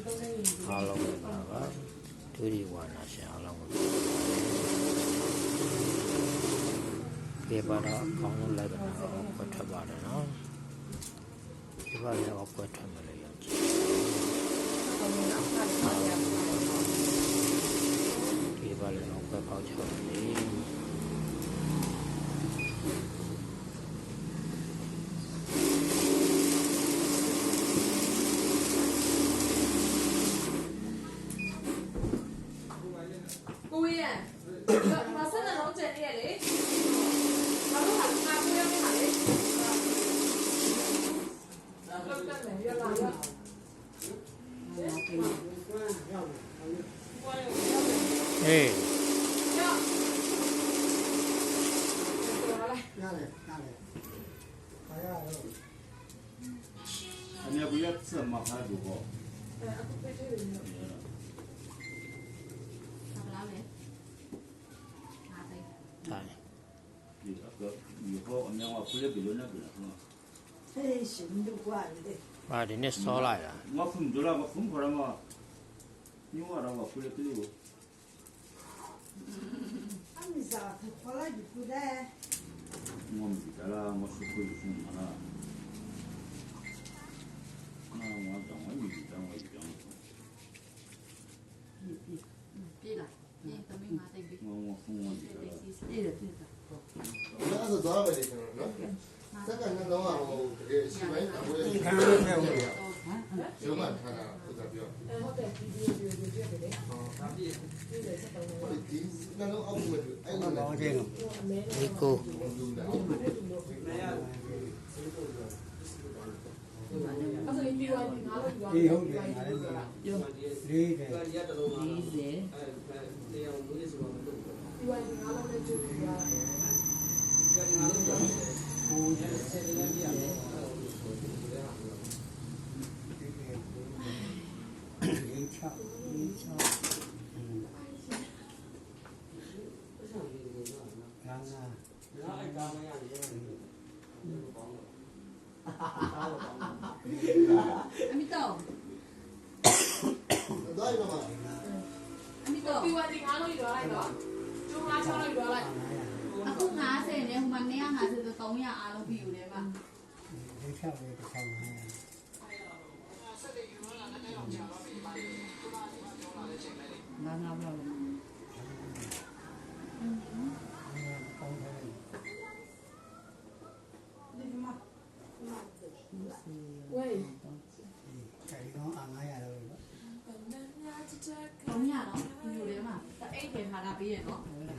အားလုံးပဲပါပါဒုတိယဝါနာရှင်အားလုံးကိုပြေပါတော့အကောင်းဆုံးလိုက်ပါတော့ကွက်ထွက်ပါတယ်နော်ဒီပါလည်းတော့ကွက်ထွက်မယ်လို့ယုံကြည်ဒီပါလည်းတော့ကွက်ပေါက်ချောတယ် ကို ရံမဆက်တဲ့တော့ကျန်နေရလေဘာလို့ဟာငါကိုရံနေဟာလေလောက်တယ်မယ်ရလာရ ဟေး ရ ရတယ်ရတယ်ဘာရတော့ အမေကရက်စမဖားဘူး ပေါ့အခုပဲတွေ့တယ်တိုင်းဒီအကဒီဘောအမေကဖူးရပြီလို့နေပြီလားဟေးရှင်တို့ကွာလေပါဒီနေ့စောလိုက်တာငါဖုန်ဒလာမဖုန်ခရမညောရတော့ဖူးရပြီလို့အမိစားဖခေါ်လိုက်ပြီတဲ့ငုံဒီကလာမဆုခွေဖုန်မလားနာမတော့မီဒီတော့ဝိကြောင်း ပြေးလာပြေးသမီးမတိတ်ပြီးငုံမဖုန်ဝင်ဒီကလာပြေးတယ်ပြေးတယ်အဲ့ဒါသွားမယ်လေကျွန်တော်နော်စက္ကန့်နှလုံးအောင်ဟိုတကယ်ရှိပိုင်းအဝေးဒီခံလို့ထဲဝင်ရရုံးမှထားတာဟုတ်တာပြောဟုတ်တယ်ဒီဒီဒီဒီပြတယ်လေဟောဒါပြည့်ဒီလေစက်တော့ဟိုဒီနှလုံးအောက်ဝင် အဲ့ဟောလိုတော့ချင်းလို့အမဲဒီကိုဝင်လို့လားအဲ့ဒါလေးပြီးသွားပြီငါတို့ပြီးသွားဒီဟုတ်တယ်ငါလည်းလေးတယ်40ပြီးသွားပြီငါတို့လည်းကြိုးပြီးသွားကိုယ်လေးချောက်လေးချောက်ငါငါအမိတော့သွားရမှာအ မိတော့ပြီးသွားပြီငါတို့ပြီးသွားလိုက်တော့ကျုံးလားချောင်းလိုက်ပြီးသွားလိုက်အခု90နဲ့ဟိုမှာ150ဆို300အားလုံးပြီးယူတယ်ပါလေးချောက်လေးတစ်ဆောင်ငါငါငါဘလောက်လဲ ကောင်းတယ် ဝေးအဲဒီတော့အငားရတော့300တော့ယူတယ်မှာအဲ့ထဲမှာလာပြီးရနော်အဲ